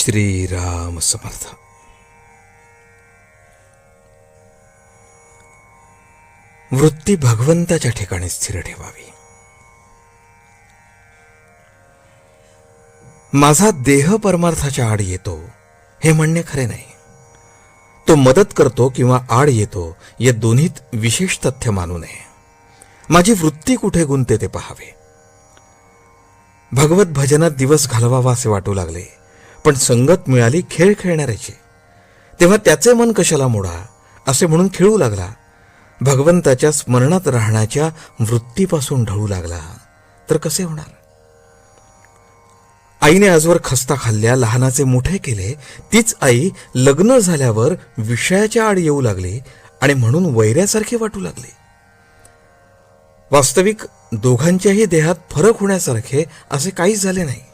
श्रीराम समर्थ। वृत्ती भगवंताच्या ठिकाणी स्थिर ठेवावी. माझा देह परमार्थाच्या आड येतो हे म्हणणे खरे नाही. तो मदत करतो किंवा आड येतो या दोन्हीत विशेष तथ्य मानू नये. माझी वृत्ती कुठे गुंते ते पहावे. भगवत भजनात दिवस घालवावा असे वाटू लागले. पण संगत मिळाली खेळ खेळणाऱ्याची. तेव्हा त्याचे मन कशाला मोडा असे म्हणून खेळू लागला. भगवंताच्या स्मरणात राहण्याच्या वृत्तीपासून ढळू लागला. तर कसे होणार? आईने आजवर खस्ता खाल्ल्या लहानाचे मोठे केले तीच आई लग्न झाल्यावर विषयाच्या आड येऊ लागली आणि म्हणून वैऱ्यासारखे वाटू लागले. वास्तविक दोघांच्याही देहात फरक होण्यासारखे असे काहीच झाले नाही.